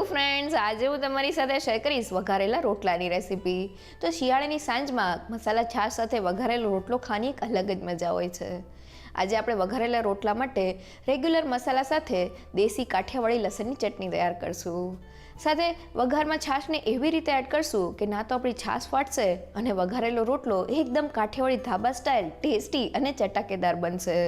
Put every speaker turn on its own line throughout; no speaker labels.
આજે હું તમારી સાથે શેર કરીશ વઘારેલા રોટલાની રેસીપી તો શિયાળાની સાંજમાં મસાલા છાશ સાથે વઘારેલો રોટલો ખાવાની એક અલગ જ મજા હોય છે. આજે આપણે વઘારેલા રોટલા માટે રેગ્યુલર મસાલા સાથે દેશી કાઠિયાવાડી લસણની ચટણી તૈયાર કરશું. સાથે વઘારમાં છાશને એવી રીતે એડ કરશું કે ના તો આપણી છાશ ફાટશે અને વઘારેલો રોટલો એકદમ કાઠિયાવાડી ધાબા સ્ટાઇલ ટેસ્ટી અને ચટાકેદાર બનશે.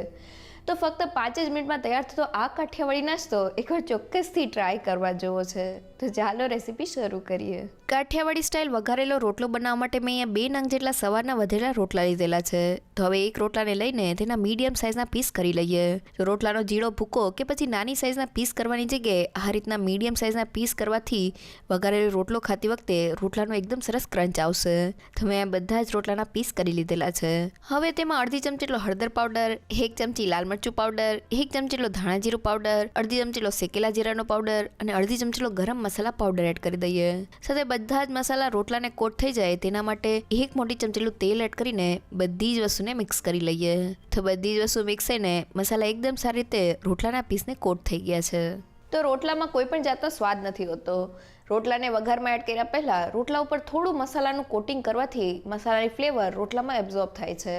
તો ફક્ત પાંચ જ મિનિટમાં તૈયાર થતો આ કાઠિયાવાડી નાસ્તો એકવાર ચોક્કસથી ટ્રાય કરવા જેવો છે. તો ચાલો રેસીપી શરૂ કરીએ. કાઠિયાવાડી સ્ટાઇલ વઘારેલો રોટલો બનાવવા માટે મેં અહીંયા બે નંગ જેટલા સવારના વધેલા રોટલા લીધેલા છે. તો હવે એક રોટલાને લઈને તેના મીડિયમ સાઇઝના પીસ કરી લઈએ. તો રોટલાનો જીળો ભૂકો કે પછી નાની સાઇઝના પીસ કરવાની જગ્યાએ આ રીતના મીડિયમ સાઇઝના પીસ કરવાથી વઘારેલો રોટલો ખાતી વખતે રોટલાનો એકદમ સરસ ક્રંચ આવશે. તો મેં બધા જ રોટલાના પીસ કરી લીધેલા છે. હવે તેમાં અડધી ચમચી જેટલો હળદર પાવડર એક ચમચી લાલ મરચું પાવડર એક ચમચી જેટલો ધાણા જીરું પાવડર અડધી ચમચી શેકેલા જીરાનો પાવડર અને અડધી ચમચી ગરમ મસાલા પાવડર એડ કરી દઈએ. સાથે બધા જ મસાલા રોટલાને કોટ થઈ જાય તેના માટે એક મોટી ચમચીલું તેલ એડ કરીને બધી જ વસ્તુને મિક્સ કરી લઈએ. તો બધી જ વસ્તુ મિક્સ થઈને મસાલા એકદમ સારી રીતે રોટલાના પીસને કોટ થઈ ગયા છે. તો રોટલામાં કોઈ પણ જાતનો સ્વાદ નથી હોતો. રોટલાને વઘારમાં એડ કર્યા પહેલાં રોટલા ઉપર થોડું મસાલાનું કોટિંગ કરવાથી મસાલાની ફ્લેવર રોટલામાં એબ્ઝોર્બ થાય છે.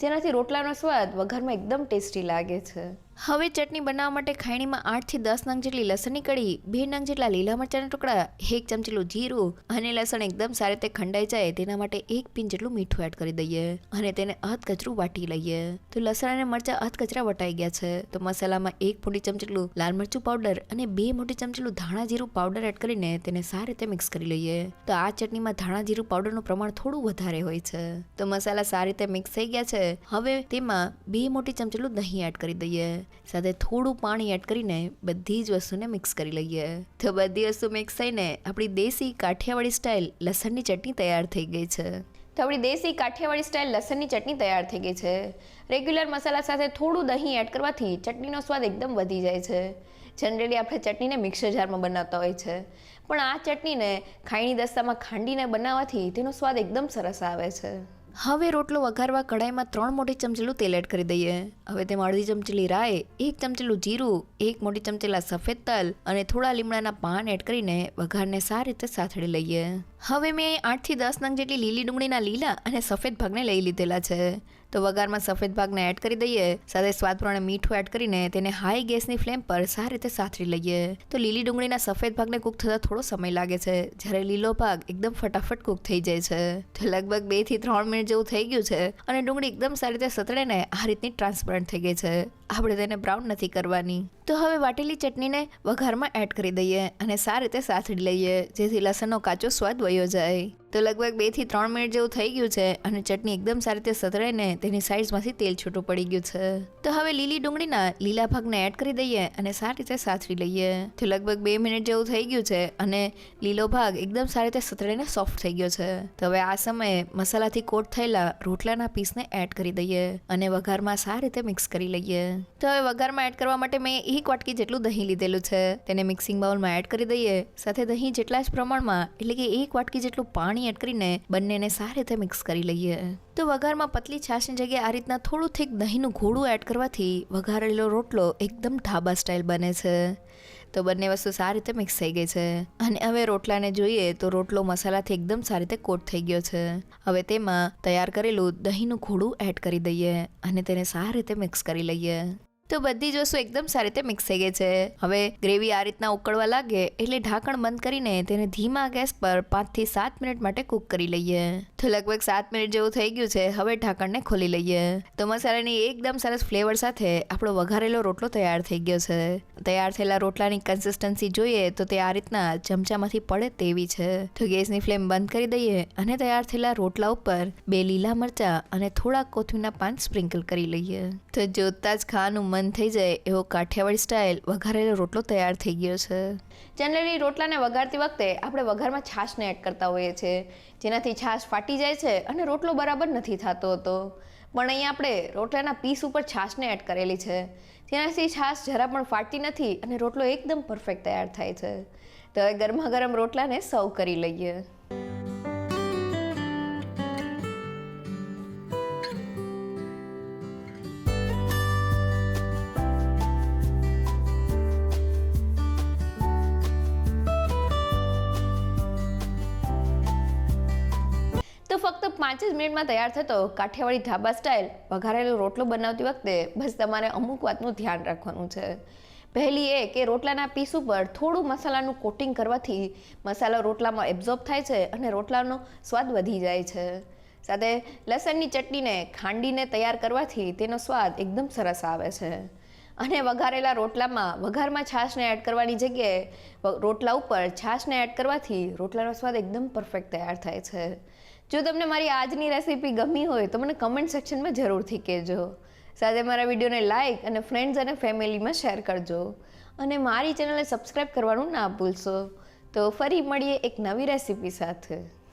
જેનાથી રોટલાનો સ્વાદ વઘારમાં એકદમ ટેસ્ટી લાગે છે. હવે ચટણી બનાવવા માટે ખાયણીમાં આઠથી દસ નંગ જેટલી લસણની કળી, બે નંગ જેટલા લીલા મરચાંના ટુકડા, એક ચમચીલું જીરું અને લસણ એકદમ સારી રીતે ખંડાઈ જાય તેના માટે એક પિન જેટલું મીઠું એડ કરી દઈએ અને તેને અધકચરું વાટી લઈએ. તો લસણ અને મરચાં અધકચરા વટાઈ ગયા છે. તો મસાલામાં એક મોટી ચમચીલું લાલ મરચું પાવડર અને બે મોટી ચમચીલું ધાણા જીરું પાવડર એડ કરીને તેને સારી રીતે મિક્સ કરી લઈએ. તો આ ચટણીમાં ધાણા જીરું પાવડરનું પ્રમાણ થોડું વધારે હોય છે. તો મસાલા સારી રીતે મિક્સ થઈ ગયા છે. હવે તેમાં બે મોટી ચમચીલું દહીં એડ કરી દઈએ. સાથે થોડું પાણી એડ કરીને બધી જ વસ્તુને મિક્સ કરી લઈએ. તો બધી વસ્તુ મિક્સ થઈને આપણી દેશી કાઠિયાવાડી સ્ટાઇલ લસણની ચટણી તૈયાર થઈ ગઈ છે. તો આપણી દેશી કાઠિયાવાડી સ્ટાઇલ લસણની ચટણી તૈયાર થઈ ગઈ છે. રેગ્યુલર મસાલા સાથે થોડું દહીં એડ કરવાથી ચટણીનો સ્વાદ એકદમ વધી જાય છે. જનરલી આપણે ચટણીને મિક્સર જારમાં બનાવતા હોય છે. પણ આ ચટણીને ખાયણી દસ્તામાં ખાંડીને બનાવવાથી તેનો સ્વાદ એકદમ સરસ આવે છે. હવે રોટલો વઘારવા કઢાઈમાં ત્રણ મોટી ચમચીલું તેલ એડ કરી દઈએ. હવે તેમાં અડધી ચમચીલી રાઈ, એક ચમચીલું જીરું, એક મોટી ચમચીલા સફેદ તલ અને થોડા લીમડાના પાન એડ કરીને વઘારને સારી રીતે સાથળી લઈએ. હવે મેં આઠથી દસ નંગ જેટલી લીલી ડુંગળીના લીલા અને સફેદ ભાગને લઈ લીધેલા છે. તો વઘારમાં સફેદ ભાગને એડ કરી દઈએ, સાથે સ્વાદ પ્રમાણે મીઠું એડ કરીને તેને હાઈ ગેસની ફ્લેમ પર સારી રીતે સાતરી લઈએ. તો લીલી ડુંગળીના સફેદ ભાગને કૂક થતાં થોડો સમય લાગે છે, જ્યારે લીલો ભાગ એકદમ ફટાફટ કૂક થઈ જાય છે. તો લગભગ બેથી ત્રણ મિનિટ જેવું થઈ ગયું છે અને ડુંગળી એકદમ સારી રીતે સતળે ને આ રીતની ટ્રાન્સપરન્ટ થઈ ગઈ છે. આપણે તેને બ્રાઉન નથી કરવાની. તો હવે વાટેલી ચટણીને વઘારમાં એડ કરી દઈએ અને સારી રીતે સાતડી લઈએ, જેથી લસણનો કાચો સ્વાદ વયો જાય. તો લગભગ બેથી ત્રણ મિનિટ જેવું થઈ ગયું છે અને ચટણી એકદમ સારી રીતે સતળાઈને તેની સાઈડમાંથી તેલ છૂટું પડી ગયું છે. તો હવે લીલી ડુંગળીના લીલા ભાગને એડ કરી દઈએ અને સારી રીતે સાતરી લઈએ. તો લગભગ બે મિનિટ જેવું થઈ ગયું છે અને લીલો ભાગ એકદમ સારી રીતે સતળાઈને સોફ્ટ થઈ ગયો છે. તો હવે આ સમયે મસાલાથી કોટ થયેલા રોટલાના પીસને એડ કરી દઈએ અને વઘારમાં સારી રીતે મિક્સ કરી લઈએ. તો હવે વઘારમાં એડ કરવા માટે મેં એક વાટકી જેટલું દહીં લીધેલું છે. તેને મિક્સિંગ બાઉલમાં એડ કરી દઈએ. સાથે દહીં જેટલા જ પ્રમાણમાં, એટલે કે એક વાટકી જેટલું પાણી એડ કરીને બંનેને સારી રીતે મિક્સ કરી લઈએ. તો વઘારમાં પતલી છાશની જગ્યાએ આ રીતના થોડું થીક દહીંનું ઘોડું એડ કરવાથી વઘારેલો રોટલો એકદમ ઢાબા સ્ટાઇલ બને છે. તો બંને વસ્તુ સારી રીતે મિક્સ થઈ ગઈ છે. અને હવે રોટલાને જોઈએ તો રોટલો મસાલાથી એકદમ સારી રીતે કોટ થઈ ગયો છે. હવે તેમાં તૈયાર કરેલું દહીંનું ઘોડું એડ કરી દઈએ અને તેને સારી રીતે મિક્સ કરી લઈએ. તો બધી જ વસ્તુ એકદમ સારી રીતે મિક્સ થઈ ગઈ છે. હવે ગ્રેવી આ રીતના ઉકળવા લાગે એટલે ઢાંકણ બંધ કરીને તેને ધીમા ગેસ પર પાંચથી સાત મિનિટ માટે કૂક કરી લઈએ. તો લગભગ સાત મિનિટ જેવું થઈ ગયું છે, હવે ઢાંકણને ખોલી લઈએ. તો મસાલાની એકદમ સરસ ફ્લેવર સાથે આપણો વઘારેલો રોટલો તૈયાર થઈ ગયો છે. તૈયાર થયેલા રોટલાની કન્સિસ્ટન્સી જોઈએ તો તે આ રીતના ચમચામાંથી પડે તેવી છે. તો ગેસની ફ્લેમ બંધ કરી દઈએ અને તૈયાર થયેલા રોટલા ઉપર બે લીલા મરચા અને થોડા કોથમીના પાન સ્પ્રિંકલ કરી લઈએ. તો જોતા જ ખાવાનું મન થઈ જાય એવો કાઠિયાવાડી સ્ટાઇલ વઘારેલો રોટલો તૈયાર થઈ ગયો છે. જનરલી રોટલાને વઘારતી વખતે આપણે વઘારમાં છાશને એડ કરતા હોઈએ છીએ જેનાથી છાશ ફાટી જાય છે અને રોટલો બરાબર નથી થતો હતો. પણ અહીંયા આપણે રોટલાના પીસ ઉપર છાશને એડ કરેલી છે. જેનાથી છાશ જરા પણ ફાટતી નથી અને રોટલો એકદમ પરફેક્ટ તૈયાર થાય છે. તો હવે ગરમા ગરમ રોટલાને સર્વ કરી લઈએ. ફક્ત પાંચ જ મિનિટમાં તૈયાર થતો કાઠિયાવાડી ઢાબા સ્ટાઇલ વઘારેલો રોટલો બનાવતી વખતે બસ તમારે અમુક વાતનું ધ્યાન રાખવાનું છે. પહેલી એ કે રોટલાના પીસ ઉપર થોડું મસાલાનું કોટિંગ કરવાથી મસાલો રોટલામાં એબ્ઝોર્બ થાય છે અને રોટલાનો સ્વાદ વધી જાય છે. સાથે લસણની ચટણીને ખાંડીને તૈયાર કરવાથી તેનો સ્વાદ એકદમ સરસ આવે છે. અને વઘારેલા રોટલામાં વઘારમાં છાશને એડ કરવાની જગ્યાએ રોટલા ઉપર છાશને એડ કરવાથી રોટલાનો સ્વાદ એકદમ પરફેક્ટ તૈયાર થાય છે. જો તમને મારી આજની રેસીપી ગમી હોય તો મને કમેન્ટ સેક્શનમાં જરૂરથી કહેજો. સાથે મારા વિડીયોને લાઇક અને ફ્રેન્ડ્સ અને ફેમિલીમાં શેર કરજો. અને મારી ચેનલને સબસ્ક્રાઈબ કરવાનું ના ભૂલશો. તો ફરી મળીએ એક નવી રેસીપી સાથે.